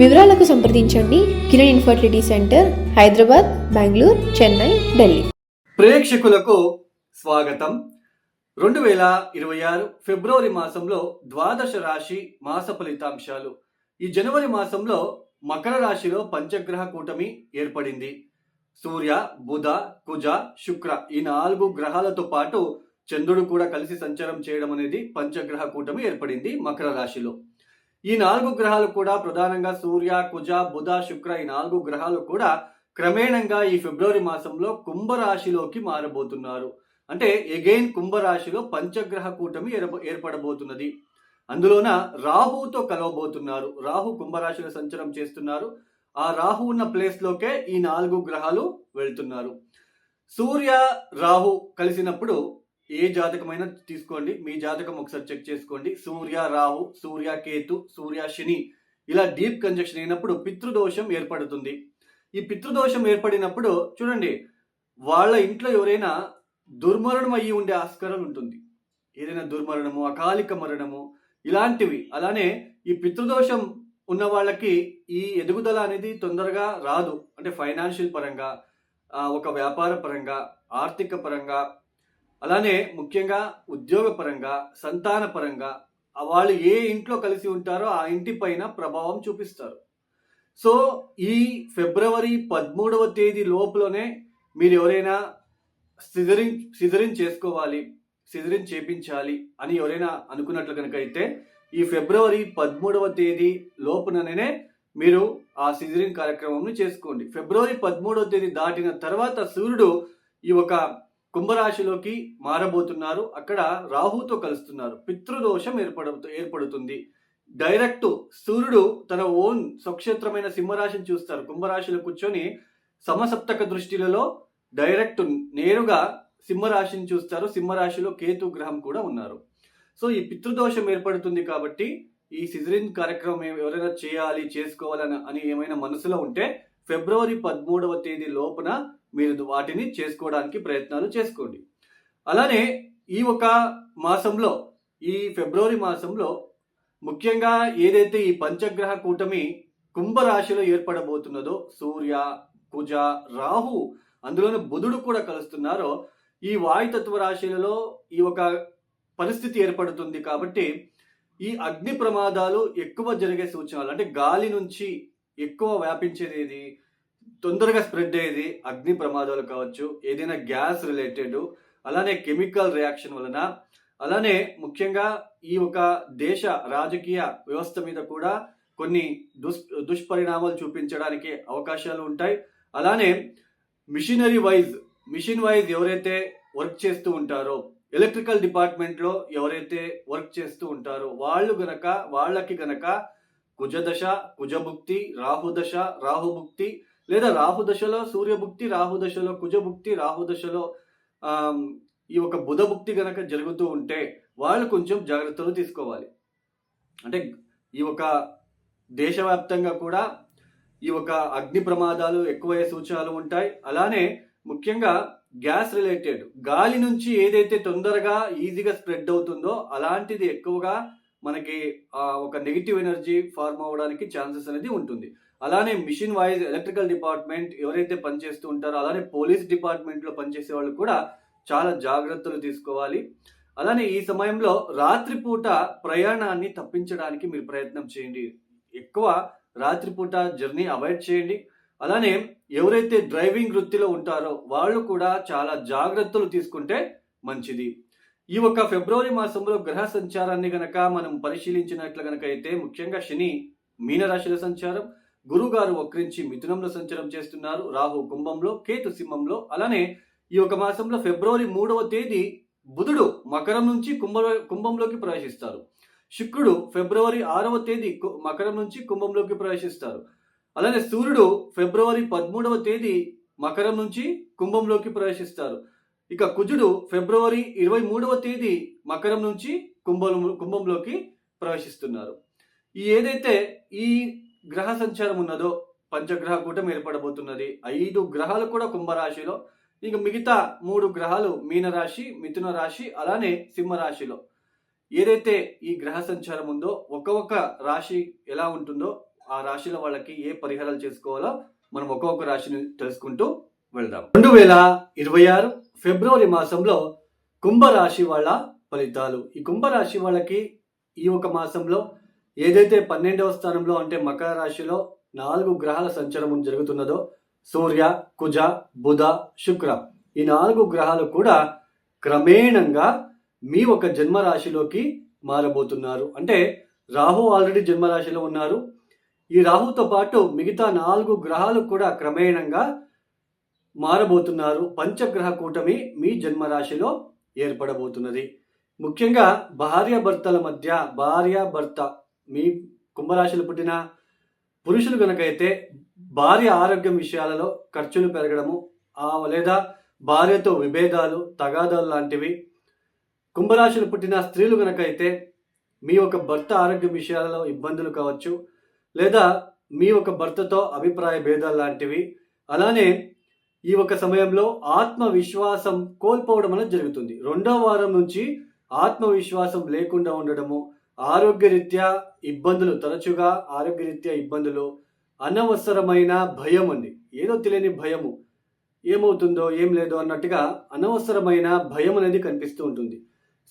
వివరాలకు సంప్రదించండి Kiran infertility centre Hyderabad Bengaluru Chennai Delhi. ప్రేక్షకులకు స్వాగతం. రెండు వేల ఇరవై ఆరు ఫిబ్రవరి మాసంలో ద్వాదశ రాశి మాస ఫలితాంశాలు. ఈ జనవరి మాసంలో మకర రాశిలో పంచగ్రహ కూటమి ఏర్పడింది. సూర్య బుధ కుజ శుక్ర ఈ నాలుగు గ్రహాలతో పాటు చంద్రుడు కూడా కలిసి సంచారం చేయడం అనేది పంచగ్రహ కూటమి ఏర్పడింది మకర రాశిలో. ఈ నాలుగు గ్రహాలు కూడా ప్రధానంగా సూర్య కుజ బుధ శుక్ర ఈ నాలుగు గ్రహాలు కూడా క్రమేణంగా ఈ ఫిబ్రవరి మాసంలో కుంభరాశిలోకి మారబోతున్నారు. అంటే ఎగైన్ కుంభరాశిలో పంచగ్రహ కూటమి ఏర్ప- ఏర్పడబోతున్నది. అందులోన రాహుతో కలవబోతున్నారు. రాహు కుంభరాశిలో సంచారం చేస్తున్నారు. ఆ రాహు ఉన్న ప్లేస్లోకే ఈ నాలుగు గ్రహాలు వెళ్తున్నారు. సూర్య రాహు కలిసినప్పుడు ఏ జాతకమైనా తీసుకోండి. మీ జాతకం ఒకసారి చెక్ చేసుకోండి. సూర్య రాహు సూర్య కేతు సూర్య శని ఇలా డీప్ కంజక్షన్ అయినప్పుడు పితృదోషం ఏర్పడుతుంది. ఈ పితృదోషం ఏర్పడినప్పుడు చూడండి వాళ్ళ ఇంట్లో ఎవరైనా దుర్మరణం అయ్యి ఉండే ఆస్కారం ఉంటుంది. ఏదైనా దుర్మరణము అకాలిక మరణము ఇలాంటివి. అలానే ఈ పితృదోషం ఉన్న వాళ్ళకి ఈ ఎదుగుదల అనేది తొందరగా రాదు. అంటే ఫైనాన్షియల్ పరంగా ఒక వ్యాపార పరంగా ఆర్థిక పరంగా అలానే ముఖ్యంగా ఉద్యోగపరంగా సంతానపరంగా సంతాన పరంగా వాళ్ళు ఏ ఇంట్లో కలిసి ఉంటారో ఆ ఇంటి పైన ప్రభావం చూపిస్తారు. సో ఈ ఫిబ్రవరి పదమూడవ తేదీ లోపలనే మీరు ఎవరైనా సిజరింగ్ సిజరింగ్ చేసుకోవాలి సిజరింగ్ చేపించాలి అని ఎవరైనా అనుకున్నట్లు కనుక అయితే ఈ ఫిబ్రవరి పదమూడవ తేదీ లోపుననే మీరు ఆ సిజరింగ్ కార్యక్రమం చేసుకోండి. ఫిబ్రవరి పదమూడవ తేదీ దాటిన తర్వాత సూర్యుడు ఈ ఒక కుంభరాశిలోకి మారబోతున్నారు. అక్కడ రాహుతో కలుస్తున్నారు. పితృదోషం ఏర్పడు ఏర్పడుతుంది. డైరెక్ట్ సూర్యుడు తన ఓన్ స్వక్షేత్రమైన సింహరాశిని చూస్తారు. కుంభరాశిలో కూర్చొని సమసప్తక దృష్టిలలో డైరెక్ట్ నేరుగా సింహరాశిని చూస్తారు. సింహరాశిలో కేతు గ్రహం కూడా ఉన్నారు. సో ఈ పితృదోషం ఏర్పడుతుంది కాబట్టి ఈ సిజరిన్ కార్యక్రమం ఎవరైనా చేయాలి చేసుకోవాలని అని ఏమైనా మనసులో ఉంటే ఫిబ్రవరి పదమూడవ తేదీ లోపున మీరు వాటిని చేసుకోవడానికి ప్రయత్నాలు చేసుకోండి. అలానే ఈ ఒక మాసంలో ఈ ఫిబ్రవరి మాసంలో ముఖ్యంగా ఏదైతే ఈ పంచగ్రహ కూటమి కుంభరాశిలో ఏర్పడబోతున్నదో సూర్య కుజ రాహు అందులోనే బుధుడు కూడా కలుస్తున్నారో ఈ వాయుతత్వ రాశులలో ఈ ఒక పరిస్థితి ఏర్పడుతుంది కాబట్టి ఈ అగ్ని ప్రమాదాలు ఎక్కువ జరిగే సూచనలు అంటే గాలి నుంచి ఎక్కువ వ్యాపించేది ఏది? తొందరగా స్ప్రెడ్ అయ్యేది అగ్ని ప్రమాదాలు కావచ్చు ఏదైనా గ్యాస్ రిలేటెడ్ అలానే కెమికల్ రియాక్షన్ వలన అలానే ముఖ్యంగా ఈ ఒక దేశ రాజకీయ వ్యవస్థ మీద కూడా కొన్ని దుష్ దుష్పరిణామాలు చూపించడానికి అవకాశాలు ఉంటాయి. అలానే మిషనరీ వైజ్ మిషన్ వైజ్ ఎవరైతే వర్క్ చేస్తూ ఉంటారో ఎలక్ట్రికల్ డిపార్ట్మెంట్లో ఎవరైతే వర్క్ చేస్తూ ఉంటారో వాళ్ళు గనక వాళ్ళకి గనక కుజదశ కుజభుక్తి రాహుదశ రాహుభుక్తి లేదా రాహుదశలో సూర్యభుక్తి రాహుదశలో కుజభుక్తి రాహుదశలో దశలో ఈ ఒక బుధభుక్తి గనక జరుగుతూ ఉంటే వాళ్ళు కొంచెం జాగ్రత్తలు తీసుకోవాలి. అంటే ఈ ఒక దేశవ్యాప్తంగా కూడా ఈ ఒక అగ్ని ప్రమాదాలు ఎక్కువయ్యే సూచనలు ఉంటాయి. అలానే ముఖ్యంగా గ్యాస్ రిలేటెడ్ గాలి నుంచి ఏదైతే తొందరగా ఈజీగా స్ప్రెడ్ అవుతుందో అలాంటిది ఎక్కువగా మనకి ఒక నెగిటివ్ ఎనర్జీ ఫార్మ్ అవ్వడానికి ఛాన్సెస్ అనేది ఉంటుంది. అలానే మిషన్ వైజ్ ఎలక్ట్రికల్ డిపార్ట్మెంట్ ఎవరైతే పనిచేస్తూ ఉంటారో అలానే పోలీస్ డిపార్ట్మెంట్లో పనిచేసే వాళ్ళు కూడా చాలా జాగ్రత్తలు తీసుకోవాలి. అలానే ఈ సమయంలో రాత్రిపూట ప్రయాణాన్ని తప్పించడానికి మీరు ప్రయత్నం చేయండి. ఎక్కువ రాత్రిపూట జర్నీ అవాయిడ్ చేయండి. అలానే ఎవరైతే డ్రైవింగ్ వృత్తిలో ఉంటారో వాళ్ళు కూడా చాలా జాగ్రత్తలు తీసుకుంటే మంచిది. ఈ ఒక ఫిబ్రవరి మాసంలో గ్రహ సంచారాన్ని గనక మనం పరిశీలించినట్లు గనక అయితే ముఖ్యంగా శని మీనరాశిలో సంచారం గురుగారు వక్రించి మిథునంలో సంచారం చేస్తున్నారు. రాహు కుంభంలో కేతు సింహంలో. అలానే ఈ ఒక మాసంలో ఫిబ్రవరి మూడవ తేదీ బుధుడు మకరం నుంచి కుంభ కుంభంలోకి ప్రవేశిస్తారు. శుక్రుడు ఫిబ్రవరి ఆరవ తేదీ కు- మకరం నుంచి కుంభంలోకి ప్రవేశిస్తారు. అలానే సూర్యుడు ఫిబ్రవరి పదమూడవ తేదీ మకరం నుంచి కుంభంలోకి ప్రవేశిస్తారు. ఇక కుజుడు ఫిబ్రవరి ఇరవై మూడవ తేదీ మకరం నుంచి కుంభం కుంభంలోకి ప్రవేశిస్తున్నారు. ఈ ఏదైతే ఈ గ్రహ సంచారం ఉన్నదో పంచగ్రహ కూటమి ఏర్పడబోతున్నది. ఐదు గ్రహాలు కూడా కుంభరాశిలో. ఇక మిగతా మూడు గ్రహాలు మీనరాశి మిథున రాశి అలానే సింహరాశిలో. ఏదైతే ఈ గ్రహ సంచారం ఉందో ఒక్కొక్క రాశి ఎలా ఉంటుందో ఆ రాశిల వాళ్ళకి ఏ పరిహారాలు చేసుకోవాలో మనం ఒక్కొక్క రాశిని తెలుసుకుంటూ వెళ్దాం. రెండు వేల ఇరవై ఆరు ఫిబ్రవరి మాసంలో కుంభరాశి వాళ్ళ ఫలితాలు. ఈ కుంభరాశి వాళ్ళకి ఈ ఒక మాసంలో ఏదైతే పన్నెండవ స్థానంలో అంటే మకర రాశిలో నాలుగు గ్రహాల సంచారం జరుగుతున్నదో సూర్య కుజ బుధ శుక్ర. ఈ నాలుగు గ్రహాలు కూడా క్రమేణంగా మీ ఒక జన్మరాశిలోకి మారబోతున్నారు. అంటే రాహు ఆల్రెడీ జన్మరాశిలో ఉన్నారు. ఈ రాహుతో పాటు మిగతా నాలుగు గ్రహాలు కూడా క్రమేణంగా మారబోతున్నారు. పంచగ్రహ కూటమి మీ జన్మరాశిలో ఏర్పడబోతున్నది. ముఖ్యంగా భార్య భర్తల మధ్య భార్య భర్త మీ కుంభరాశిలో పుట్టిన పురుషులు కనుకైతే భార్య ఆరోగ్యం విషయాలలో ఖర్చులు పెరగడము లేదా భార్యతో విభేదాలు తగాదాలు లాంటివి. కుంభరాశిలో పుట్టిన స్త్రీలు కనుకైతే మీ యొక్క భర్త ఆరోగ్య విషయాలలో ఇబ్బందులు కావచ్చు లేదా మీ ఒక భర్తతో అభిప్రాయ భేదాలు లాంటివి. అలానే ఈ ఒక సమయంలో ఆత్మవిశ్వాసం కోల్పోవడం అనేది జరుగుతుంది. రెండో వారం నుంచి ఆత్మవిశ్వాసం లేకుండా ఉండడము ఆరోగ్యరీత్యా ఇబ్బందులు తరచుగా ఆరోగ్యరీత్యా ఇబ్బందులు అనవసరమైన భయం అండి ఏదో తెలియని భయము. ఏమవుతుందో ఏం లేదో అన్నట్టుగా అనవసరమైన భయం అనేది కనిపిస్తూ ఉంటుంది.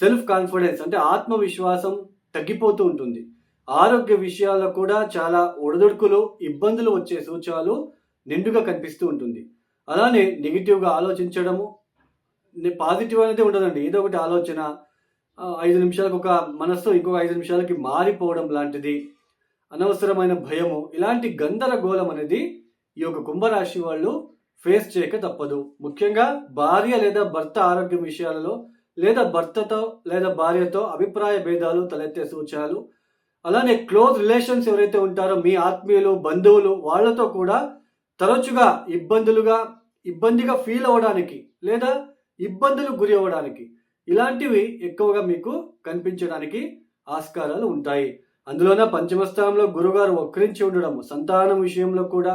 సెల్ఫ్ కాన్ఫిడెన్స్ అంటే ఆత్మవిశ్వాసం తగ్గిపోతూ ఉంటుంది. ఆరోగ్య విషయాల్లో కూడా చాలా ఒడదొడుకులు ఇబ్బందులు వచ్చే సూచనలు నిండుగా కనిపిస్తూ ఉంటుంది. అలానే నెగిటివ్గా ఆలోచించడము పాజిటివ్ అనేది ఉండదండి. ఏదో ఒకటి ఆలోచన ఐదు నిమిషాలకు ఒక మనస్సు ఇంకొక ఐదు నిమిషాలకి మారిపోవడం లాంటిది అనవసరమైన భయము ఇలాంటి గందరగోళం అనేది ఈ యొక్క కుంభరాశి వాళ్ళు ఫేస్ చేయక తప్పదు. ముఖ్యంగా భార్య లేదా భర్త ఆరోగ్యం విషయాలలో లేదా భర్తతో లేదా భార్యతో అభిప్రాయ భేదాలు తలెత్తే సూచనలు. అలానే క్లోజ్ రిలేషన్స్ ఎవరైతే ఉంటారో మీ ఆత్మీయులు బంధువులు వాళ్ళతో కూడా తరచుగా ఇబ్బందులుగా ఇబ్బందిగా ఫీల్ అవ్వడానికి లేదా ఇబ్బందులు గురి అవ్వడానికి ఇలాంటివి ఎక్కువగా మీకు కనిపించడానికి ఆస్కారాలు ఉంటాయి. అందులోన పంచమ స్థానంలో గురుగారు వక్రించి ఉండడం సంతానం విషయంలో కూడా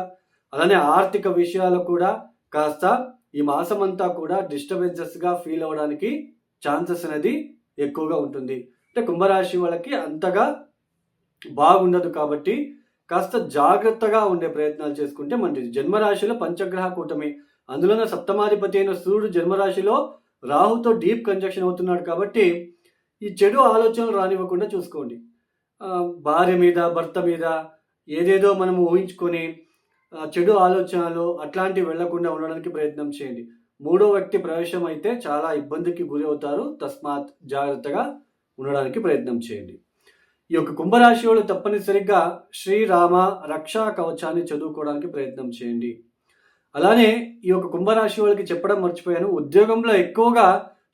అలానే ఆర్థిక విషయాలు కూడా కాస్త ఈ మాసం అంతా కూడా డిస్టర్బెన్సెస్గా ఫీల్ అవ్వడానికి ఛాన్సెస్ అనేది ఎక్కువగా ఉంటుంది. అంటే కుంభరాశి వాళ్ళకి అంతగా బాగుండదు కాబట్టి కాస్త జాగ్రత్తగా ఉండే ప్రయత్నాలు చేసుకుంటే మంచిది. జన్మరాశిలో పంచగ్రహ కూటమి అందులోనే సప్తమాధిపతి అయిన సూర్యుడు జన్మరాశిలో రాహుతో డీప్ కంజక్షన్ అవుతున్నాడు కాబట్టి ఈ చెడు ఆలోచనలు రానివ్వకుండా చూసుకోండి. భార్య మీద భర్త మీద ఏదేదో మనం ఊహించుకొని చెడు ఆలోచనలు అట్లాంటివి వెళ్ళకుండా ఉండడానికి ప్రయత్నం చేయండి. మూడో వ్యక్తి ప్రవేశం అయితే చాలా ఇబ్బందికి గురి అవుతారు. తస్మాత్ జాగ్రత్తగా ఉండడానికి ప్రయత్నం చేయండి. ఈ యొక్క కుంభరాశి వాళ్ళు తప్పనిసరిగా శ్రీరామ రక్షా కవచాన్ని చదువుకోవడానికి ప్రయత్నం చేయండి. అలానే ఈ యొక్క కుంభరాశి వాళ్ళకి చెప్పడం మర్చిపోయాను. ఉద్యోగంలో ఎక్కువగా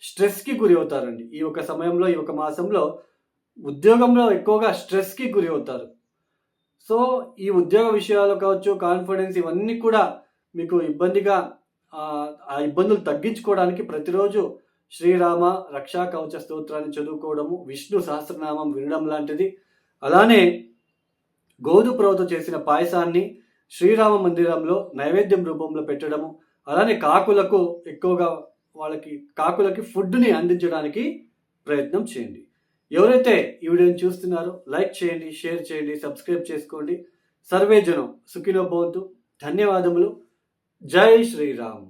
స్ట్రెస్కి గురి అవుతారండి. ఈ యొక్క సమయంలో ఈ యొక్క మాసంలో ఉద్యోగంలో ఎక్కువగా స్ట్రెస్కి గురి అవుతారు. సో ఈ ఉద్యోగ విషయాలు కావచ్చు కాన్ఫిడెన్స్ ఇవన్నీ కూడా మీకు ఇబ్బందిగా ఆ, ఇబ్బందులు తగ్గించుకోవడానికి ప్రతిరోజు శ్రీరామ రక్షా కవచ స్తోత్రాన్ని చదువుకోవడము విష్ణు సహస్రనామం వినడం లాంటిది. అలానే గోధుమరవతో చేసిన పాయసాన్ని శ్రీరామ మందిరంలో నైవేద్యం రూపంలో పెట్టడము అలానే కాకులకు ఎక్కువగా వాళ్ళకి కాకులకి ఫుడ్ని అందించడానికి ప్రయత్నం చేయండి. ఎవరైతే ఈ వీడియోని చూస్తున్నారో లైక్ చేయండి షేర్ చేయండి సబ్స్క్రైబ్ చేసుకోండి. సర్వే జనం సుఖినో భవంతు. ధన్యవాదములు. జై శ్రీరామ్.